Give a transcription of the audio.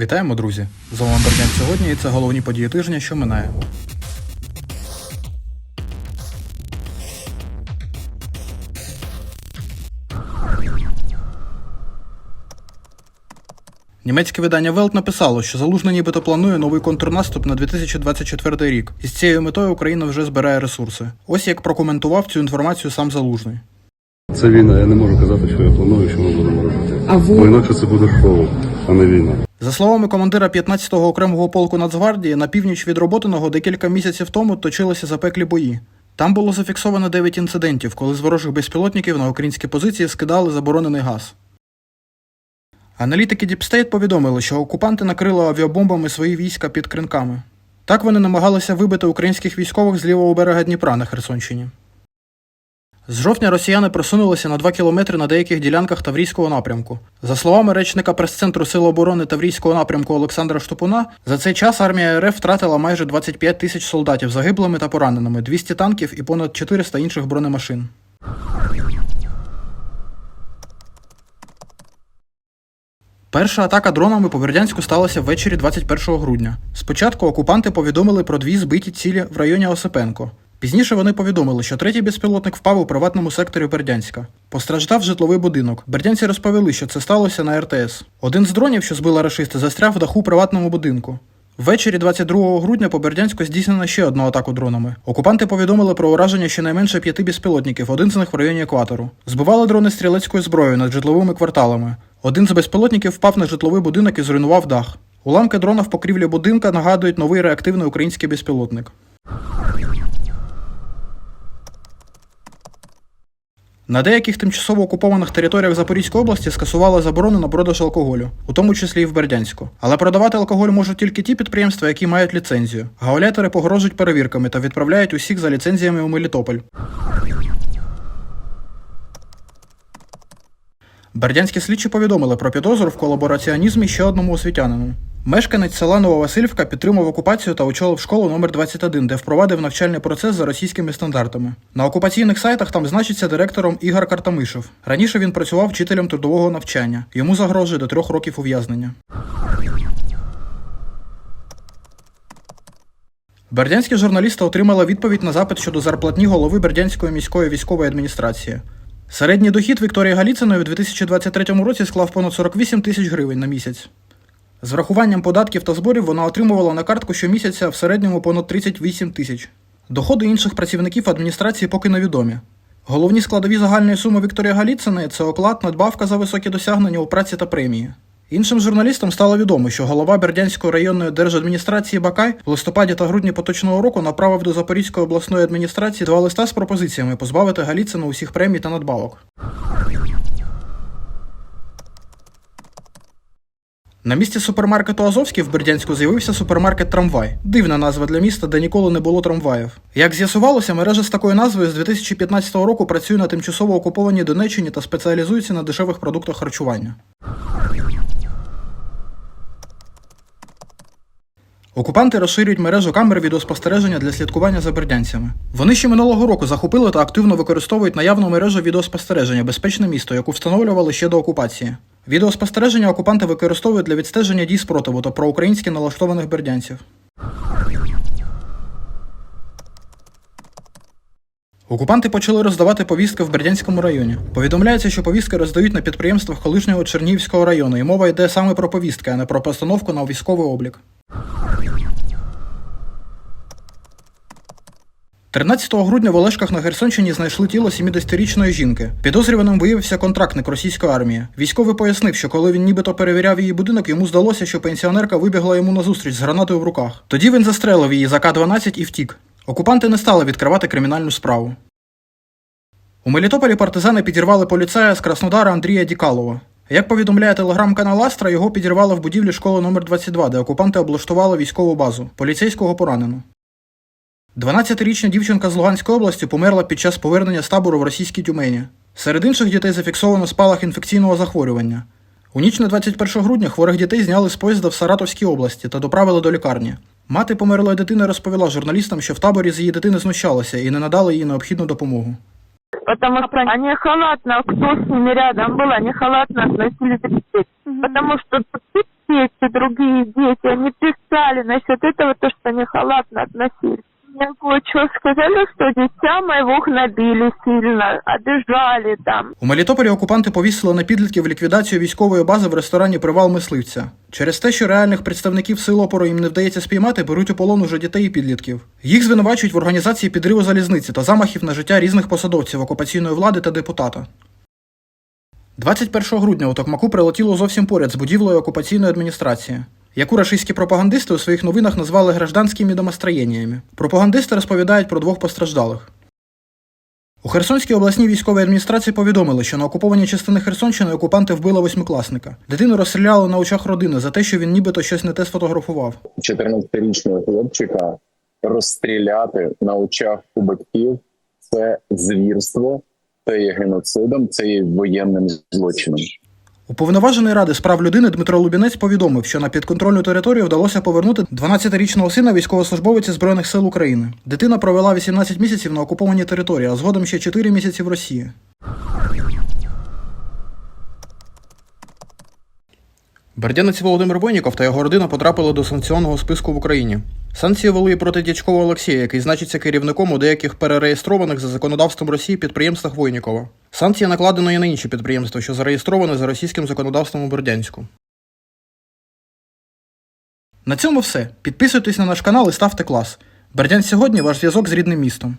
Вітаємо, друзі! З вами Бердян сьогодні і це головні події тижня, що минає. Німецьке видання Велт написало, що Залужний нібито планує новий контрнаступ на 2024 рік, і з цією метою Україна вже збирає ресурси. Ось як прокоментував цю інформацію сам Залужний. Це війна, я не можу казати, що я планую, що ми будемо робити. А ви- Бо інакше це буде шоу, війна. За словами командира 15-го окремого полку Нацгвардії, на північ від Роботиного декілька місяців тому точилися запеклі бої. Там було зафіксовано 9 інцидентів, коли з ворожих безпілотників на українські позиції скидали заборонений газ. Аналітики Діпстейт повідомили, що окупанти накрили авіабомбами свої війська під кринками. Так вони намагалися вибити українських військових з лівого берега Дніпра на Херсонщині. З жовтня росіяни просунулися на 2 кілометри на деяких ділянках Таврійського напрямку. За словами речника прес-центру Сил оборони Таврійського напрямку Олександра Штопуна, за цей час армія РФ втратила майже 25 тисяч солдатів загиблими та пораненими, 200 танків і понад 400 інших бронемашин. Перша атака дронами по Бердянську сталася ввечері 21 грудня. Спочатку окупанти повідомили про дві збиті цілі в районі Осипенко. Пізніше вони повідомили, що третій безпілотник впав у приватному секторі Бердянська. Постраждав житловий будинок. Бердянці розповіли, що це сталося на РТС. Один з дронів, що збила рашисти, застряг в даху приватному будинку. Ввечері 22 грудня по Бердянську здійснено ще одну атаку дронами. Окупанти повідомили про ураження щонайменше п'яти безпілотників, один з них в районі екватору. Збивали дрони стрілецькою зброєю над житловими кварталами. Один з безпілотників впав на житловий будинок і зруйнував дах. Уламки дрона в покрівлі будинка нагадують новий реактивний український безпілотник. На деяких тимчасово окупованих територіях Запорізької області скасували заборону на продаж алкоголю, у тому числі і в Бердянську. Але продавати алкоголь можуть тільки ті підприємства, які мають ліцензію. Гауляйтери погрожують перевірками та відправляють усіх за ліцензіями у Мелітополь. Бердянські слідчі повідомили про підозру в колабораціонізмі ще одному освітянину. Мешканець села Нововасильівка підтримав окупацію та очолив школу номер 21 де впровадив навчальний процес за російськими стандартами. На окупаційних сайтах там значиться директором Ігор Картамишев. Раніше він працював вчителем трудового навчання. Йому загрожує до трьох років ув'язнення. Бердянські журналісти отримали відповідь на запит щодо зарплатні голови Бердянської міської військової адміністрації. Середній дохід Вікторії Галіциної у 2023 році склав понад 48 тисяч гривень на місяць. З врахуванням податків та зборів вона отримувала на картку щомісяця в середньому понад 38 тисяч. Доходи інших працівників адміністрації поки невідомі. Головні складові загальної суми Вікторії Галіциної це оклад, надбавка за високі досягнення у праці та премії. Іншим журналістам стало відомо, що голова Бердянської районної держадміністрації Бакай в листопаді та грудні поточного року направив до Запорізької обласної адміністрації два листа з пропозиціями позбавити Галіцину усіх премій та надбавок. На місці супермаркету Азовський в Бердянську з'явився супермаркет Трамвай. Дивна назва для міста, де ніколи не було трамваїв. Як з'ясувалося, мережа з такою назвою з 2015 року працює на тимчасово окупованій Донеччині та спеціалізується на дешевих продуктах харчування. Окупанти розширюють мережу камер відеоспостереження для слідкування за бердянцями. Вони ще минулого року захопили та активно використовують наявну мережу відеоспостереження Безпечне місто, яку встановлювали ще до окупації. Відеоспостереження окупанти використовують для відстеження дій спротиву та проукраїнськи налаштованих бердянців. Окупанти почали роздавати повістки в Бердянському районі. Повідомляється, що повістки роздають на підприємствах колишнього Чернігівського району, і мова йде саме про повістки, а не про постановку на військовий облік. 13 грудня в Олешках на Херсонщині знайшли тіло 70-річної жінки. Підозрюваним виявився контрактник російської армії. Військовий пояснив, що коли він нібито перевіряв її будинок, йому здалося, що пенсіонерка вибігла йому назустріч з гранатою в руках. Тоді він застрелив її за К-12 і втік. Окупанти не стали відкривати кримінальну справу. У Мелітополі партизани підірвали поліцая з Краснодара Андрія Дікалова. Як повідомляє телеграм-канал Астра, його підірвали в будівлі школи номер 22 де окупанти облаштували військову базу. Поліцейського поранено. 12-річна дівчинка з Луганської області померла під час повернення з табору в російській Тюмені. Серед інших дітей зафіксовано спалах інфекційного захворювання. У ніч на 21 грудня хворих дітей зняли з поїзда в Саратовській області та доправили до лікарні. Мати померлої дитини розповіла журналістам, що в таборі з її дитини знущалися і не надали їй необхідну допомогу. Потому что они халатно, кто с ними рядом был, они халатно относились к детей. Потому что дети, другие дети, они писали насчет этого, то, что они халатно относились. Кое-что сказали, что дитя моего гнобили сильно, обижали там. У Мелітополі окупанти повісили на підлітків ліквідацію військової бази в ресторані Привал мисливця. Через те, що реальних представників сил опору їм не вдається спіймати, беруть у полон уже дітей і підлітків. Їх звинувачують в організації підриву залізниці та замахів на життя різних посадовців окупаційної влади та депутата. 21 грудня у Токмаку прилетіло зовсім поряд з будівлею окупаційної адміністрації, яку рашистські пропагандисти у своїх новинах назвали гражданськими домостроєннями. Пропагандисти розповідають про двох постраждалих. У Херсонській обласній військовій адміністрації повідомили, що на окупованій частини Херсонщини окупанти вбили восьмикласника. Дитину розстріляли на очах родини за те, що він нібито щось не те сфотографував. 14-річного хлопчика розстріляти на очах у батьків це звірство, це є геноцидом, це є воєнним злочином. Уповноважений ради з прав людини Дмитро Лубінець повідомив, що на підконтрольну територію вдалося повернути 12-річного сина військовослужбовиці Збройних сил України. Дитина провела 18 місяців на окупованій території, а згодом ще 4 місяці в Росії. Бердянець Володимир Войніков та його родина потрапили до санкціонного списку в Україні. Санкції вели проти Дячкова Олексія, який значиться керівником у деяких перереєстрованих за законодавством Росії підприємствах Войнікова. Санкції накладено і на інші підприємства, що зареєстровані за російським законодавством у Бердянську. На цьому все. Підписуйтесь на наш канал і ставте клас. Бердянськ сьогодні ваш зв'язок з рідним містом.